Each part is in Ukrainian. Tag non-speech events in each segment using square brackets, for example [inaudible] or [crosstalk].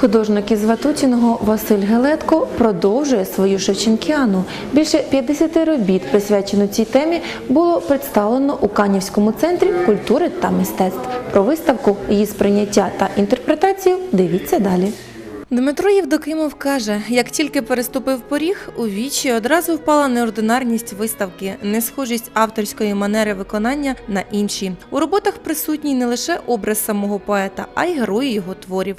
Художник із Ватутіного Василь Гелетко продовжує свою Шевченкіану. Більше 50 робіт, присвячено цій темі, було представлено у Канівському центрі культури та мистецтв. Про виставку, її сприйняття та інтерпретацію дивіться далі. Дмитро Євдокимов каже, як тільки переступив поріг, у вічі одразу впала неординарність виставки, несхожість авторської манери виконання на інші. У роботах присутній не лише образ самого поета, а й герої його творів.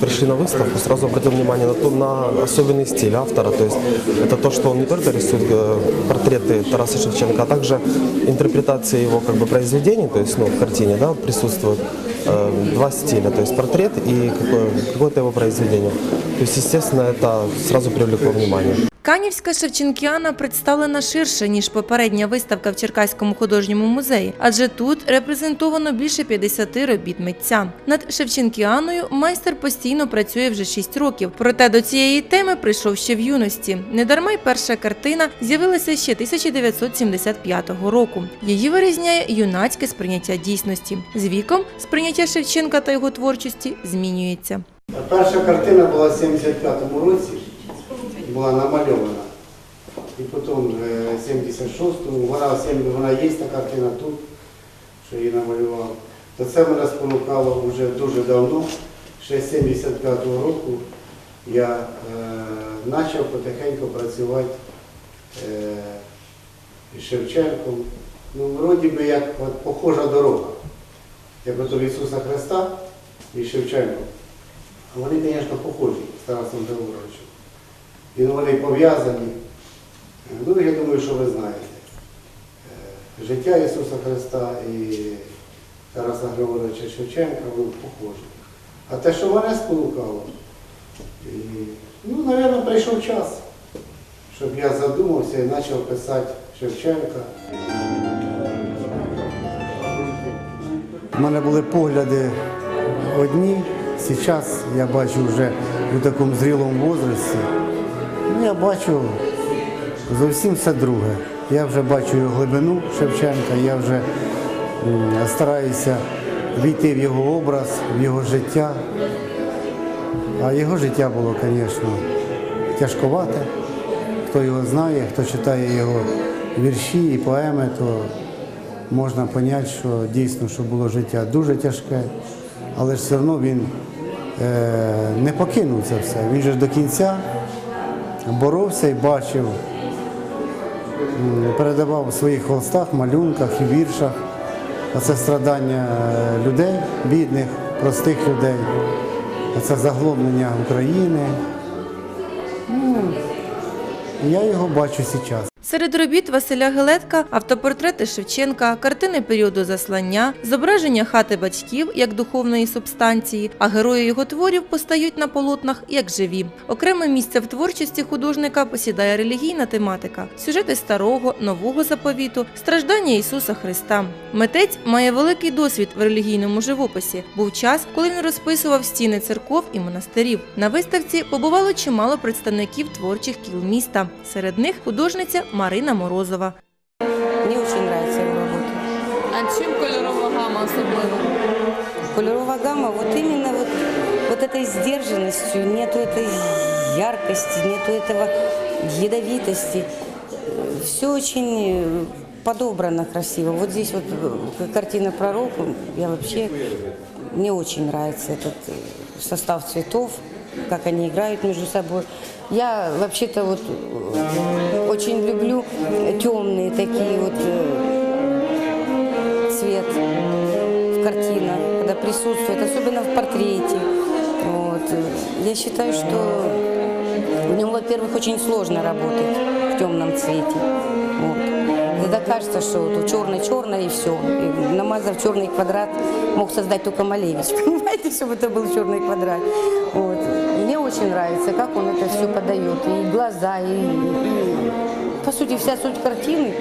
Пришли на выставку, сразу обратил внимание на, то, на особенный стиль автора. То есть это то, что он не только рисует э, портреты Тараса Шевченко, а также интерпретация его как бы, произведений, то есть ну, в картине да, присутствует э, два стиля, то есть портрет и какое- какое-то его произведение. То есть, естественно, это сразу привлекло внимание. Канівська Шевченкіана представлена ширше, ніж попередня виставка в Черкаському художньому музеї, адже тут репрезентовано більше 50 робіт митця. Над Шевченкіаною майстер постійно працює вже 6 років, проте до цієї теми прийшов ще в юності. Недарма й перша картина з'явилася ще 1975 року. Її вирізняє юнацьке сприйняття дійсності. З віком сприйняття Шевченка та його творчості змінюється. Перша картина була в 75-му році, була намальована. І потім в 76-му, вона, вона є та картина тут, що її намалював. То це мене спонукало вже дуже давно, ще з 75-го року я почав потихеньку працювати е, із Шевченком. Ну, вроді би як от, похожа дорога. Як от Ісуса Христа і Шевченко. А Вони, звісно, похожі з Тарасом Григоровичем. І вони пов'язані. Ну, я думаю, що ви знаєте. Е, Життя Ісуса Христа і Тараса Григоровича Шевченка вони похожі. А те, що мене спонукало, і, ну, мабуть, прийшов час, щоб я задумався і почав писати Шевченка. У мене були погляди одні. Зараз я бачу вже у такому зрілому возрасті. Ну, я бачу зовсім все друге. Я вже бачу глибину Шевченка, я вже стараюся війти в його образ, в його життя. А його життя було, звісно, тяжковате. Хто його знає, хто читає його вірші і поеми, то можна зрозуміти, що дійсно що було життя дуже тяжке, але ж все одно він е, не покинув це все. Він же до кінця боровся і бачив, передавав у своїх холстах, малюнках і віршах оце страдання е, людей, бідних, простих людей, оце заглоблення України. Ну, я його бачу зараз. Серед робіт Василя Гелетка автопортрети Шевченка, картини періоду заслання, зображення хати батьків як духовної субстанції, а герої його творів постають на полотнах як живі. Окреме місце в творчості художника посідає релігійна тематика, сюжети старого, нового заповіту, страждання Ісуса Христа. Митець має великий досвід в релігійному живописі. Був час, коли він розписував стіни церков і монастирів. На виставці побувало чимало представників творчих кіл міста. Серед них художниця Марина Морозова. Мне очень нравится его работа. А чим кольорова гама особлива? Кольоровая гамма, вот именно вот, вот этой сдержанностью, нету этой яркости, нету этого ядовитости. Все очень э, подобрано красиво. Вот здесь вот э, картина пророк, я вообще, мне очень нравится этот э, состав цветов, как они играют между собой. Я вообще-то вот э, очень люблю темные такие вот э, цвет в картинах, когда присутствует, особенно в портрете. Вот. Я считаю, что в нем, во-первых, очень сложно работать в темном цвете. Вот. Тогда кажется, что вот черный-черный и все. И намазав черный квадрат, мог создать только Малевич. [laughs] Понимаете, чтобы это был черный квадрат. Вот. Мне очень нравится, как он это все подает. И глаза, и, и по сути, вся суть картины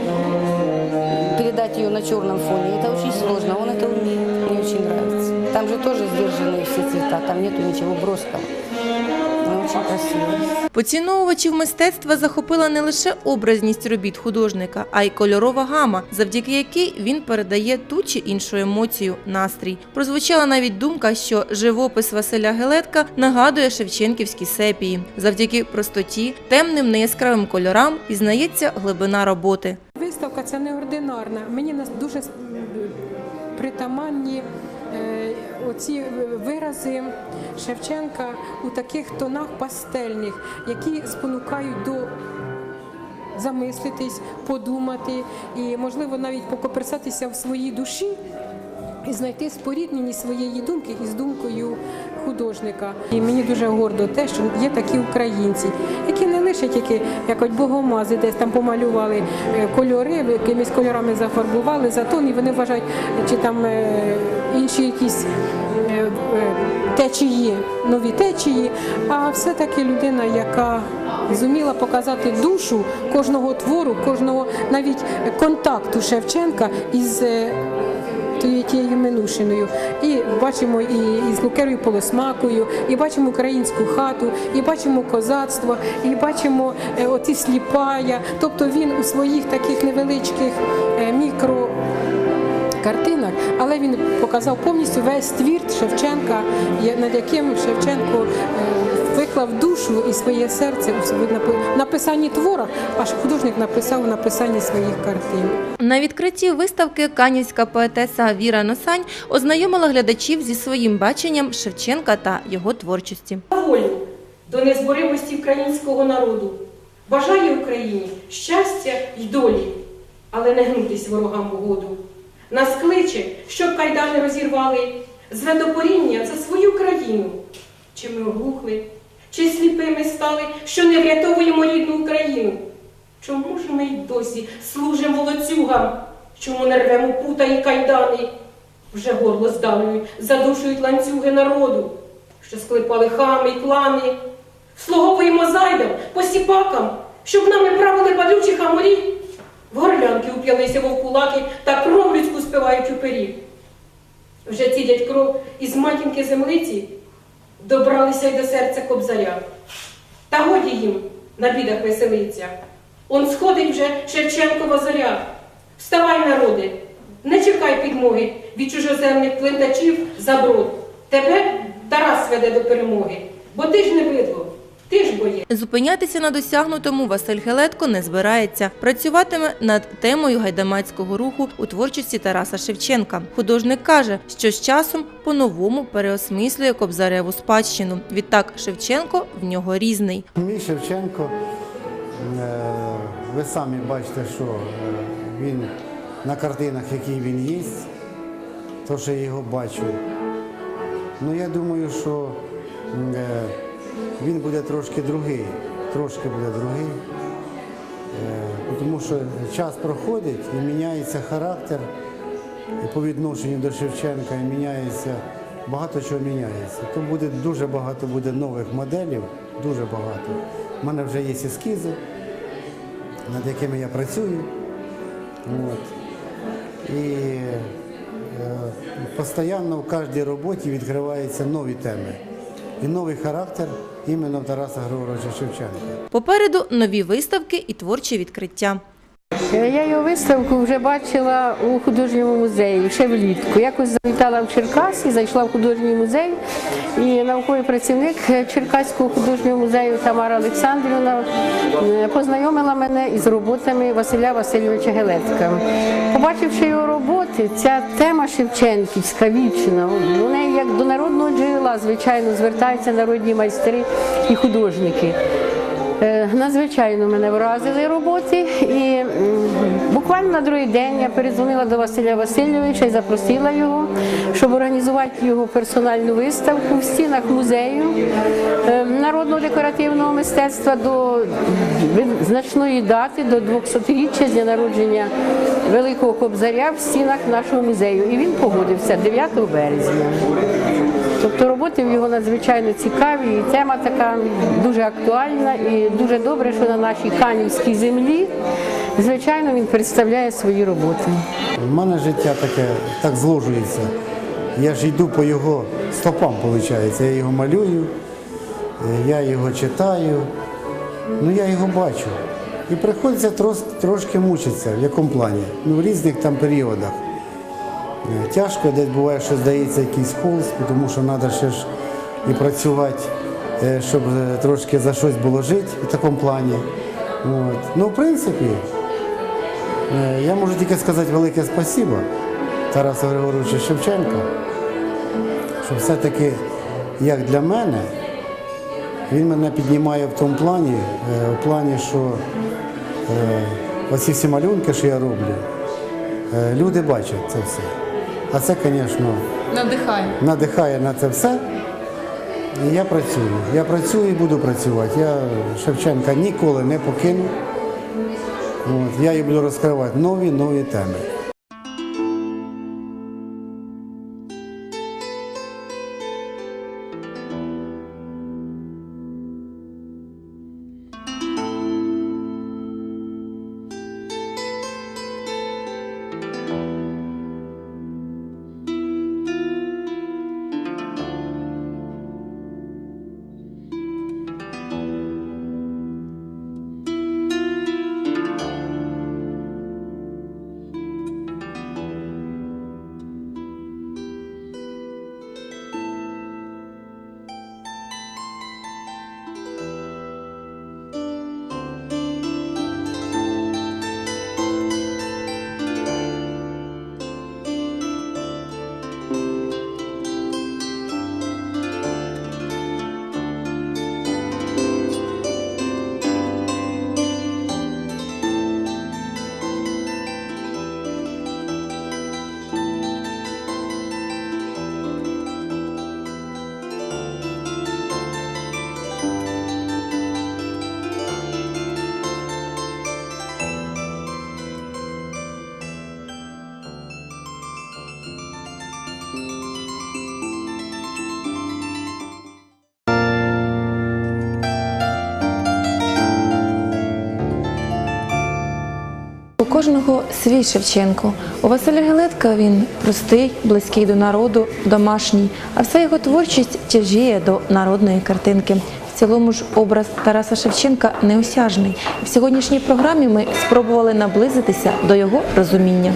передать ее на черном фоне, это очень сложно, он это умеет, мне очень нравится. Там же тоже сдержанные все цвета, там нету ничего броского. Поціновувачів мистецтва захопила не лише образність робіт художника, а й кольорова гама, завдяки якій він передає ту чи іншу емоцію, настрій. Прозвучала навіть думка, що живопис Василя Гелетка нагадує шевченківські сепії. Завдяки простоті, темним неяскравим кольорам пізнається глибина роботи. Виставка це неординарна. Мені дуже притаманні оці вирази Шевченка у таких тонах пастельних, які спонукають до замислитись, подумати і, можливо, навіть покоперсатися в своїй душі. І знайти спорідненість своєї думки із думкою художника. І мені дуже гордо те, що є такі українці, які не лише тільки як богомази, десь там помалювали е, кольори, якимись кольорами зафарбували затон, і вони вважають, чи там е, інші якісь е, течії, нові течії, а все-таки людина, яка зуміла показати душу кожного твору, кожного навіть контакту Шевченка із. Е, тією Минушиною. І бачимо і, і з Лукерою Полосмакою, і бачимо українську хату, і бачимо козацтво, і бачимо е, оці сліпая. Тобто він у своїх таких невеличких е, мікро. Але він показав повністю весь твір Шевченка, над яким Шевченко е, виклав душу і своє серце у написанні творах, аж художник написав у написанні своїх картин. На відкритті виставки канівська поетеса Віра Носань ознайомила глядачів зі своїм баченням Шевченка та його творчості. волю до незборимості українського народу. Бажаю Україні щастя й долі, але не гнутись ворогам угоду. Нас кличе, щоб кайдани розірвали, до за свою країну. Чи ми оглухли, чи сліпими стали, що не врятовуємо рідну Україну? Чому ж ми й досі служимо волоцюгам? Чому не рвемо пута і кайдани? Вже горло здавлюють, задушують ланцюги народу, що склепали хами й клани. Слуговуємо зайдам, посіпакам, щоб нами правили падючі хаморі. Горлянки уп'ялися вовкулаки та кров людську спивають у пері. Вже цідять кров із матінки землиці, добралися й до серця кобзаря. Та годі їм на бідах веселиться. Он сходить вже Шевченкова зоря. Вставай, народи, не чекай підмоги від чужоземних плентачів за брод. Тебе Тарас веде до перемоги, бо ти ж не бидло, ти ж боєць. Зупинятися на досягнутому Василь Гелетко не збирається. Працюватиме над темою гайдамацького руху у творчості Тараса Шевченка. Художник каже, що з часом по-новому переосмислює кобзареву спадщину. Відтак Шевченко в нього різний. Мій Шевченко, е, ви самі бачите, що е, він на картинах, які він є, то, що я його бачу. Ну, я думаю, що е, він буде трошки другий, трошки буде другий. Е, Тому що час проходить і міняється характер по відношенню до Шевченка, і міняється, багато чого міняється. То буде дуже багато буде нових моделів, дуже багато. У мене вже є ескізи, над якими я працюю. От. І е, постійно в кожній роботі відкриваються нові теми і новий характер іменно Тараса Григоровича Шевченка. Попереду нові виставки і творчі відкриття. Я його виставку вже бачила у художньому музеї ще влітку. Якось завітала в Черкас і зайшла в художній музей. І науковий працівник Черкаського художнього музею Тамара Олександрівна е, познайомила мене із роботами Василя Васильовича Гелетка. Побачивши його роботи, ця тема Шевченківська вічна, у неї як до народного джерела, звичайно, звертаються народні майстри і художники. Е, Надзвичайно мене вразили роботи, і буквально на другий день я передзвонила до Василя Васильовича і запросила його, щоб організувати його персональну виставку в стінах музею е, народного декоративного мистецтва до значної дати, до 200-річчя з народження Великого Кобзаря в стінах нашого музею. І він погодився 9 березня. Роботи його надзвичайно цікаві, і тема така дуже актуальна і дуже добре, що на нашій канівській землі, звичайно, він представляє свої роботи. У мене життя таке так зложується. Я ж йду по його стопам, виходить. Я його малюю, я його читаю, ну я його бачу. І приходиться трошки мучитися, в якому плані? Ну, в різних там періодах. Е, Тяжко, десь буває, що здається якийсь холст, тому що треба ще ж і працювати, е, щоб е, трошки за щось було жити в такому плані. От. Ну, в принципі, я можу тільки сказати велике спасибо Тарасу Григоровичу Шевченка, що все-таки, як для мене, він мене піднімає в тому плані, в плані, що оці всі малюнки, що я роблю, люди бачать це все. А це, звісно, Надихає. надихає на це все. І я працюю. Я працюю і буду працювати. Я Шевченка ніколи не покину. От, я її буду розкривати нові нові теми. Кожного свій Шевченко. У Василя Гелетка він простий, близький до народу, домашній, а вся його творчість тяжіє до народної картинки. В цілому ж образ Тараса Шевченка неосяжний. В сьогоднішній програмі ми спробували наблизитися до його розуміння.